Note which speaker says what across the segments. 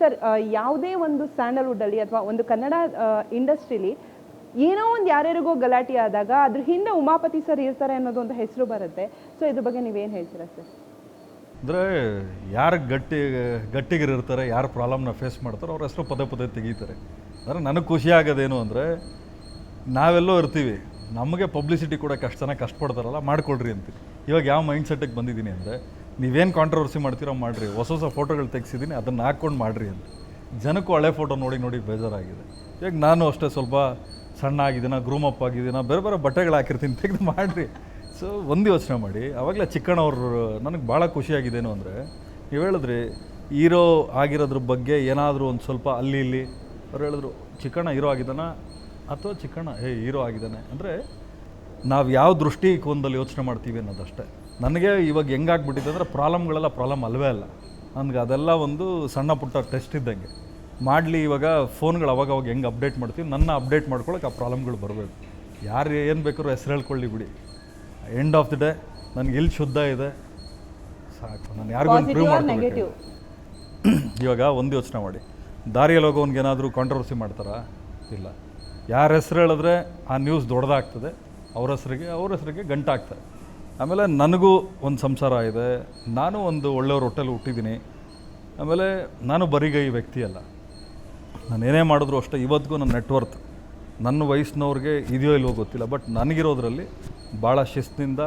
Speaker 1: Sir ಯಾವುದೇ ಒಂದು ಸ್ಯಾಂಡಲ್ವುಡ್ಡಲ್ಲಿ ಅಥವಾ ಒಂದು ಕನ್ನಡ ಇಂಡಸ್ಟ್ರಿಲಿ ಏನೋ ಒಂದು ಯಾರ್ಯಾರಿಗೋ ಗಲಾಟೆ ಆದಾಗ ಅದ್ರ ಹಿಂದೆ ಉಮಾಪತಿ ಸರ್ ಇರ್ತಾರೆ ಅನ್ನೋದು ಒಂದು ಹೆಸರು ಬರುತ್ತೆ. ಸೊ ಇದ್ರ ಬಗ್ಗೆ ನೀವೇನು ಹೇಳ್ತೀರಾ ಸರ್?
Speaker 2: ಅಂದರೆ ಯಾರು ಗಟ್ಟಿ ಗಟ್ಟಿಗಿರಿರ್ತಾರೆ ಯಾರು ಪ್ರಾಬ್ಲಮ್ನ ಫೇಸ್ ಮಾಡ್ತಾರೋ ಅವ್ರ ಹೆಸರು ಪದೇ ಪದೇ ತೆಗೀತಾರೆ. ಅಂದರೆ ನನಗೆ ಖುಷಿ ಆಗೋದೇನು ಅಂದರೆ ನಾವೆಲ್ಲೋ ಇರ್ತೀವಿ, ನಮಗೆ ಪಬ್ಲಿಸಿಟಿ ಕೂಡ ಕಷ್ಟ ಚೆನ್ನಾಗಿ ಕಷ್ಟಪಡ್ತಾರಲ್ಲ ಮಾಡ್ಕೊಳ್ರಿ ಅಂತ ಇವಾಗ ಯಾವ ಮೈಂಡ್ ಸೆಟ್ಟಿಗೆ ಬಂದಿದ್ದೀನಿ ಅಂದರೆ ನೀವೇನು ಕಾಂಟ್ರವರ್ಸಿ ಮಾಡ್ತೀರೋ ಮಾಡಿರಿ. ಹೊಸ ಹೊಸ ಫೋಟೋಗಳು ತೆಗೆಸಿದ್ದೀನಿ ಅದನ್ನು ಹಾಕ್ಕೊಂಡು ಮಾಡಿರಿ ಅಂತ. ಜನಕ್ಕೂ ಹಳೆ ಫೋಟೋ ನೋಡಿ ನೋಡಿ ಬೇಜಾರಾಗಿದೆ. ಈಗ ನಾನು ಅಷ್ಟೇ ಸ್ವಲ್ಪ ಸಣ್ಣ ಆಗಿದ್ದೀನ ಗ್ರೂಮ್ ಅಪ್ ಆಗಿದ್ದೀನ, ಬೇರೆ ಬೇರೆ ಬಟ್ಟೆಗಳು ಹಾಕಿರ್ತೀನಿ, ತೆಗೆದು ಮಾಡಿರಿ. ಸೊ ಒಂದು ಯೋಚನೆ ಮಾಡಿ. ಆವಾಗಲೇ ಚಿಕ್ಕಣ್ಣವ್ರು, ನನಗೆ ಭಾಳ ಖುಷಿಯಾಗಿದ್ದೇನು ಅಂದರೆ, ನೀವು ಹೇಳಿದ್ರಿ, ಹೀರೋ ಆಗಿರೋದ್ರ ಬಗ್ಗೆ ಏನಾದರೂ ಒಂದು ಸ್ವಲ್ಪ ಅಲ್ಲಿ ಇಲ್ಲಿ. ಅವ್ರು ಹೇಳಿದ್ರು, ಚಿಕ್ಕಣ್ಣ ಹೀರೋ ಆಗಿದ್ದಾನ? ಅಥವಾ, ಚಿಕ್ಕಣ್ಣ, ಹೇ, ಹೀರೋ ಆಗಿದ್ದಾನೆ. ಅಂದರೆ, ನಾವು ಯಾವ ದೃಷ್ಟಿಕೋನದಲ್ಲಿ ಯೋಚನೆ ಮಾಡ್ತೀವಿ ಅನ್ನೋದಷ್ಟೇ. ನನಗೆ ಇವಾಗ ಹೆಂಗಾಗ್ಬಿಟ್ಟಿದೆ ಅಂದರೆ ಪ್ರಾಬ್ಲಮ್ಗಳೆಲ್ಲ ಪ್ರಾಬ್ಲಮ್ ಅಲ್ವೇ ಅಲ್ಲ. ನನಗೆ ಅದೆಲ್ಲ ಒಂದು ಸಣ್ಣ ಪುಟ್ಟ ಟೆಸ್ಟ್ ಇದ್ದಂಗೆ. ಮಾಡಲಿ ಇವಾಗ ಫೋನ್ಗಳು ಅವಾಗ ಅವಾಗ ಹೆಂಗೆ ಅಪ್ಡೇಟ್ ಮಾಡ್ತೀವಿ ನನ್ನ ಅಪ್ಡೇಟ್ ಮಾಡ್ಕೊಳಕ್ಕೆ ಆ ಪ್ರಾಬ್ಲಮ್ಗಳು ಬರಬೇಕು. ಯಾರು ಏನು ಬೇಕಾದ್ರೂ ಹೆಸರು ಹೇಳ್ಕೊಳ್ಳಿ ಬಿಡಿ. ಎಂಡ್ ಆಫ್ ದಿ ಡೇ ನನಗೆ ಇಲ್ಲಿ ಶುದ್ಧ ಇದೆ. ಸಾಕು ನಾನು ಯಾರಿಗೂ ಪ್ರೂವ್
Speaker 1: ಮಾಡ್ತೀನಿ
Speaker 2: ಇವಾಗ ಒಂದು ಯೋಚನೆ ಮಾಡಿ. ದಾರಿಯಲ್ಲಿ ಹೋಗೋನ್ಗೆ ಏನಾದರೂ ಕಾಂಟ್ರವರ್ಸಿ ಮಾಡ್ತಾರಾ? ಇಲ್ಲ. ಯಾರ ಹೆಸರು ಹೇಳಿದ್ರೆ ಆ ನ್ಯೂಸ್ ದೊಡ್ಡದಾಗ್ತದೆ. ಅವ್ರ ಹೆಸರಿಗೆ ಅವ್ರ ಹೆಸರಿಗೆ ಗಂಟಾಗ್ತದೆ. ಆಮೇಲೆ ನನಗೂ ಒಂದು ಸಂಸಾರ ಇದೆ, ನಾನು ಒಂದು ಒಳ್ಳೆಯವ್ರ ಹೊಟ್ಟೆಲಿ ಹುಟ್ಟಿದ್ದೀನಿ. ಆಮೇಲೆ ನಾನು ಬರಿಗೈ ವ್ಯಕ್ತಿ ಅಲ್ಲ. ನಾನು ಏನೇ ಮಾಡಿದ್ರು ಅಷ್ಟೇ, ಇವತ್ತಿಗೂ ನನ್ನ ನೆಟ್ವರ್ತ್ ನನ್ನ ವಯಸ್ಸಿನವ್ರಿಗೆ ಇದೆಯೋ ಇಲ್ವೋ ಗೊತ್ತಿಲ್ಲ ಬಟ್ ನನಗಿರೋದ್ರಲ್ಲಿ ಭಾಳ ಶಿಸ್ತಿನಿಂದ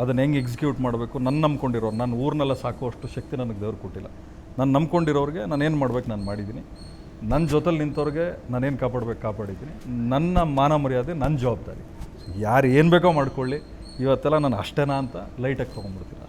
Speaker 2: ಅದನ್ನು ಹೆಂಗೆ ಎಕ್ಸಿಕ್ಯೂಟ್ ಮಾಡಬೇಕು ನನ್ನ ನಂಬ್ಕೊಂಡಿರೋರು, ನಾನು ಊರನ್ನೆಲ್ಲ ಸಾಕುವಷ್ಟು ಶಕ್ತಿ ನನಗೆ ದೇವ್ರು ಕೊಟ್ಟಿಲ್ಲ. ನಾನು ನಂಬ್ಕೊಂಡಿರೋರಿಗೆ ನಾನು ಏನು ಮಾಡ್ಬೇಕು ನಾನು ಮಾಡಿದ್ದೀನಿ. ನನ್ನ ಜೊತೆಲಿ ನಿಂತವ್ರಿಗೆ ನಾನೇನು ಕಾಪಾಡ್ಬೇಕು ಕಾಪಾಡಿದ್ದೀನಿ. ನನ್ನ ಮಾನ ಮರ್ಯಾದೆ ನನ್ನ ಜವಾಬ್ದಾರಿ. ಯಾರು ಏನು ಬೇಕೋ ಮಾಡ್ಕೊಳ್ಳಿ. ಇವತ್ತೆಲ್ಲ ನಾನು ಅಷ್ಟೇನಾ ಅಂತ ಲೈಟಾಗಿ ತೊಗೊಂಡ್ಬಿಡ್ತೀನಿ.